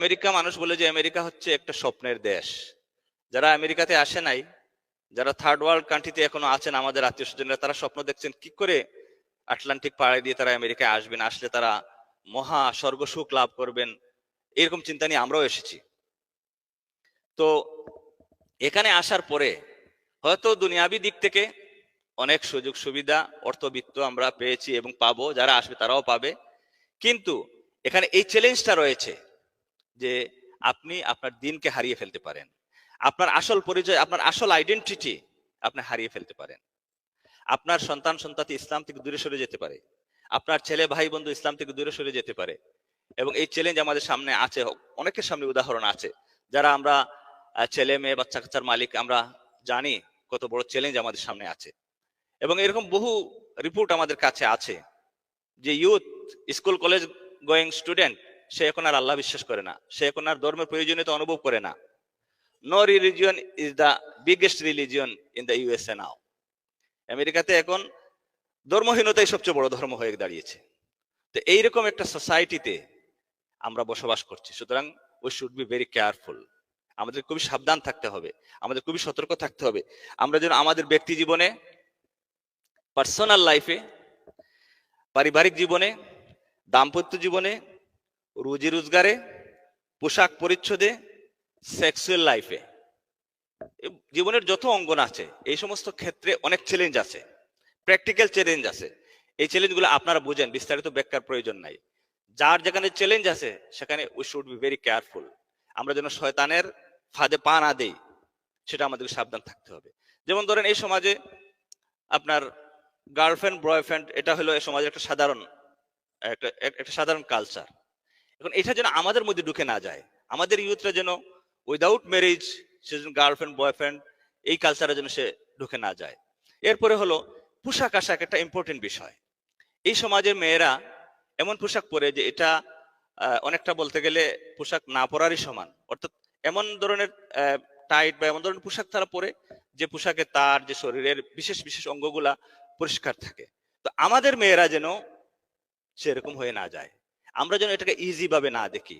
America, মানুষ বলে যে আমেরিকা হচ্ছে একটা স্বপ্নের দেশ। যারা আমেরিকাতে আসে নাই, যারা থার্ড ওয়ার্ল্ড কান্ট্রিতে এখনও আছেন, আমাদের আত্মীয় স্বজনরা, তারা স্বপ্ন দেখছেন কি করে আটলান্টিক পাড়ায় দিয়ে তারা আমেরিকায় আসবেন, আসলে তারা মহা স্বর্গ সুখ লাভ করবেন, এরকম চিন্তা নিয়ে আমরাও এসেছি। তো এখানে আসার পরে হয়তো দুনিয়াবি দিক থেকে অনেক সুযোগ সুবিধা, অর্থবিত্ত আমরা পেয়েছি এবং পাবো, যারা আসবে তারাও পাবে। কিন্তু এখানে এই চ্যালেঞ্জটা রয়েছে। যে আপনি আপনার দিনকে হারিয়ে ফেলতে পারেন। আপনার আসল পরিচয়, আপনার আসল আইডেন্টিটি আপনি হারিয়ে ফেলতে পারেন। আপনার সন্তান, সন্তাতি ইসলাম থেকে দূরে সরে যেতে পারে। আপনার ছেলে, ভাই, বন্ধু ইসলাম থেকে দূরে সরে যেতে পারে। এবং এই চ্যালেঞ্জ আমাদের সামনে আছে, অনেকের সামনে উদাহরণ আছে। যারা আমরা ছেলে, মেয়ে, বাচ্চা কাচ্চার মালিক, আমরা জানি কত বড় চ্যালেঞ্জ আমাদের সামনে আছে। এবং এরকম বহু রিপোর্ট আমাদের কাছে আছে যে youth school college going student সে এখন আর আল্লাহ বিশ্বাস করে না। সে এখন আর ধর্মের প্রয়োজনীয়তা অনুভব করে না। No religion is the biggest religion in the USA now আমেরিকাতে এখন ধর্মহীনতাই সবচেয়ে বড় ধর্ম হয়ে দাঁড়িয়েছে। তো এইরকম একটা সোসাইটিতে আমরা বসবাস করছি। সুতরাং we should be very careful আমাদের খুবই সাবধান থাকতে হবে। আমাদের খুবই সতর্ক থাকতে হবে। আমরা যেন আমাদের ব্যক্তি জীবনে পার্সোনাল লাইফে পারিবারিক জীবনে, দাম্পত্য জীবনে রুজি রোজগারে, পোশাক পরিচ্ছদে সেক্সুয়াল লাইফে জীবনের যত অঙ্গন আছে, এই সমস্ত ক্ষেত্রে অনেক চ্যালেঞ্জ আছে। প্র্যাকটিক্যাল চ্যালেঞ্জ আছে। এই চ্যালেঞ্জগুলো আপনারা বুঝেন, বিস্তারিত ব্যাখ্যার প্রয়োজন নাই। যার যেখানে চ্যালেঞ্জ আছে, সেখানে we should be very careful আমরা যেন শয়তানের ফাঁদে পা না দেই, সেটা আমাদেরকে সাবধান থাকতে হবে। যেমন ধরেন, এই সমাজে আপনার গার্লফ্রেন্ড বয়ফ্রেন্ড এটা হলো এই সমাজের একটা সাধারণ, একটা একটা সাধারণ কালচার এখন এটা যেন আমাদের মধ্যে ঢুকে না যায়। আমাদের ইউথরা যেন উইদাউট ম্যারেজ সে যেন গার্লফ্রেন্ড বয়ফ্রেন্ড এই কালচারে যেন সে ঢুকে না যায়। এরপরে হলো পোশাক আশাক একটা ইম্পর্টেন্ট বিষয়। এই সমাজের মেয়েরা এমন পোশাক পরে যে এটা অনেকটা বলতে গেলে পোশাক না পরারই সমান। অর্থাৎ এমন ধরনের টাইট বা এমন ধরনের পোশাক তারা পরে যে পোশাকে তার যে শরীরের বিশেষ বিশেষ অঙ্গগুলা পরিষ্কার থাকে। তো আমাদের মেয়েরা যেন সেরকম হয়ে না যায়। আমরা যেন এটাকে ইজি ভাবে না দেখি।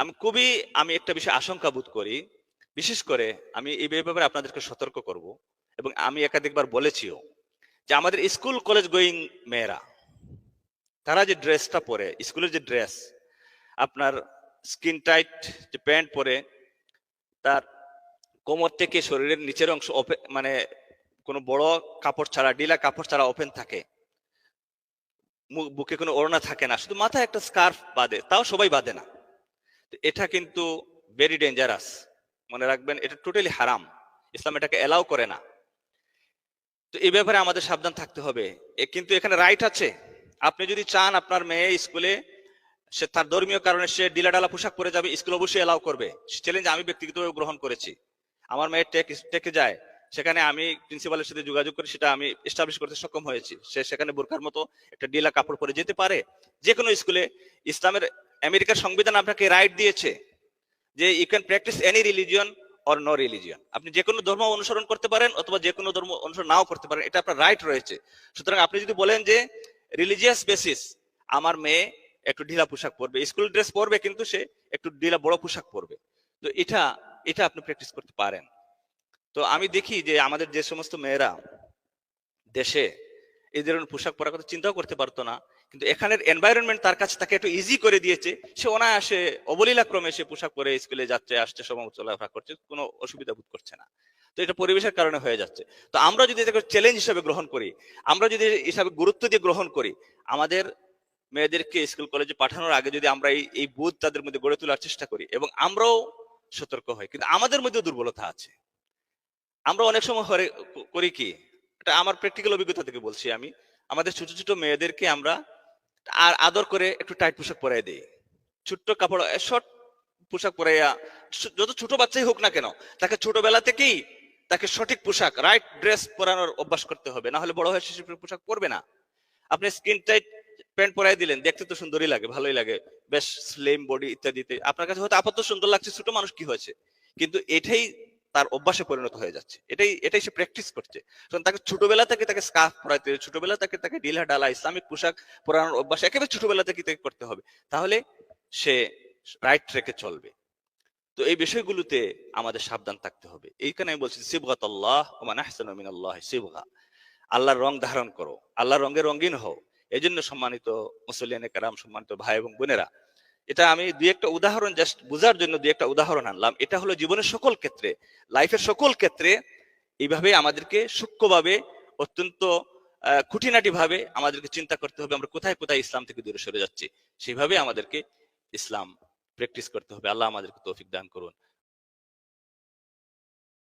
আমি, খুবই আমি একটা বিষয় আশঙ্কা বোধ করি। বিশেষ করে আমি এই ব্যাপারে আপনাদেরকে সতর্ক করব এবং আমি একাধিকবার বলেছিও যে আমাদের স্কুল কলেজ গোয়িং মেয়েরা, তারা যে ড্রেসটা পরে স্কুলের যে ড্রেস আপনার স্কিন টাইট যে প্যান্ট পরে, তার কোমর থেকে শরীরের নিচের অংশ মানে কোনো বড় কাপড় ছাড়া ডিলা কাপড় ছাড়া ওপেন থাকে বুকে কোনো ওড়না থাকে না, শুধু মাথায় একটা স্কার্ফ বাঁধে, তাও সবাই বাঁধে না। এটা কিন্তু ভেরি ডেঞ্জারাস মনে রাখবেন, এটা টোটালি হারাম। ইসলাম এটাকে এলাও করে না। তো এই ব্যাপারে আমাদের সাবধান থাকতে হবে। কিন্তু এখানে রাইট আছে। আপনি যদি চান আপনার মেয়ে স্কুলে সে তার ধর্মীয় কারণে সে ডিলা ডালা পোশাক পরে যাবে স্কুল অবশ্যই এলাও করবে। চ্যালেঞ্জ আমি ব্যক্তিগতভাবে গ্রহণ করেছি। আমার মেয়ে টেক, টেকে যায়। সেখানে আমি প্রিন্সিপালের সাথে যোগাযোগ করে সেটা আমি এস্টাবলিশ করতে সক্ষম হয়েছি। সে সেখানে বোরকার মতো একটা ডিলা কাপড় পরে যেতে পারে। যে কোনো স্কুলে ইসলামের আমেরিকার সংবিধান আপনাকে রাইট দিয়েছে যে you can practise any religion or no religion আপনি যে কোনো ধর্ম অনুসরণ করতে পারেন অথবা যে কোনো ধর্ম অনুসরণ নাও করতে পারেন, এটা আপনার রাইট রয়েছে। সুতরাং আপনি যদি বলেন যে রিলিজিয়াস বেসিস আমার মেয়ে একটু ঢিলা পোশাক পরবে স্কুল ড্রেস পরবে কিন্তু সে একটু ঢিলা বড় পোশাক পরবে। তো এটা এটা আপনি প্র্যাকটিস করতে পারেন। তো আমি দেখি যে আমাদের যে সমস্ত মেয়েরা দেশে এই ধরনের পোশাক পরার কথা চিন্তাও করতে পারতো না, কিন্তু এখানের এনভায়রনমেন্ট তার কাছে তাকে একটু ইজি করে দিয়েছে। সে অনায়াসে অবলীলাক্রমে সে পোশাক পরে স্কুলে যাচ্ছে, আসছে, সময় চলাফেরা করছে, কোনো অসুবিধা বোধ করছে না। তো এটা পরিবেশের কারণে হয়ে যাচ্ছে। তো আমরা যদি এটাকে চ্যালেঞ্জ হিসাবে গ্রহণ করি, আমরা যদি হিসাবে গুরুত্ব দিয়ে গ্রহণ করি, আমাদের মেয়েদেরকে স্কুল কলেজে পাঠানোর আগে যদি আমরা এই এই বোধ তাদের মধ্যে গড়ে তোলার চেষ্টা করি, এবং আমরাও সতর্ক হই, কিন্তু আমাদের মধ্যেও দুর্বলতা আছে। আমরা অনেক সময় করি কি? এটা আমার প্র্যাকটিক্যাল অভিজ্ঞতা থেকে বলছি আমি। আমাদের ছোট ছোট মেয়েদেরকে আমরা আর আদর করে একটু টাইট পোশাক পরাই দিই। ছোট্ট কাপড় শর্ট পোশাক পরাইয়া যত ছোট বাচ্চাই হোক না কেন, তাকে ছোটবেলা থেকেই তাকে সঠিক পোশাক রাইট ড্রেস পরানোর অভ্যাস করতে হবে। না হলে বড় হয়ে শিশু পোশাক পরবে না। আপনি স্কিন টাইট প্যান্ট পরাই দিলেন, দেখতে তো সুন্দরই লাগে, ভালোই লাগে। বেশ স্লিম বডি ইত্যাদিতে। আপনার কাছে হয়তো আপাতত সুন্দর লাগছে, ছোট মানুষ কি হয়েছে? কিন্তু এটাই তার অভ্যাসে পরিণত হয়ে যাচ্ছে। এটাই এটাই সে প্র্যাকটিস করছে। তাকে ছোটবেলা থেকে তাকে স্কার্ফ পরাইতে হবে, ছোটবেলা থেকে তাকে ডিলা ডালা ইসলামিক পোশাক পরানোর অভ্যাস একেবারে ছোটবেলা থেকে তাকে করতে হবে। তাহলে সে রাইট ট্রেকে চলবে। তো এই বিষয়গুলোতে আমাদের সাবধান থাকতে হবে। এইখানে আমি বলছি সিবগাত আল্লাহ ওমান আহসানু মিনাল্লাহ সিবগা। আল্লাহর রং ধারণ করো। আল্লাহর রঙে রঙিন হও। এই জন্য সম্মানিত মুসলিয়ানে কারাম সম্মানিত ভাই এবং বোনেরা এটা আমি দুই একটা উদাহরণ জাস্ট বোঝার জন্য দুই একটা উদাহরণ আনলাম। এটা হলো জীবনের সকল ক্ষেত্রে লাইফের সকল ক্ষেত্রে এইভাবে আমাদেরকে সূক্ষ্মভাবে, অত্যন্ত খুঁটিনাটি ভাবে আমাদেরকে চিন্তা করতে হবে আমরা কোথায় কোথায় ইসলাম থেকে দূরে সরে যাচ্ছি। সেইভাবে আমাদেরকে ইসলাম প্র্যাকটিস করতে হবে। আল্লাহ আমাদেরকে তৌফিক দান করুন।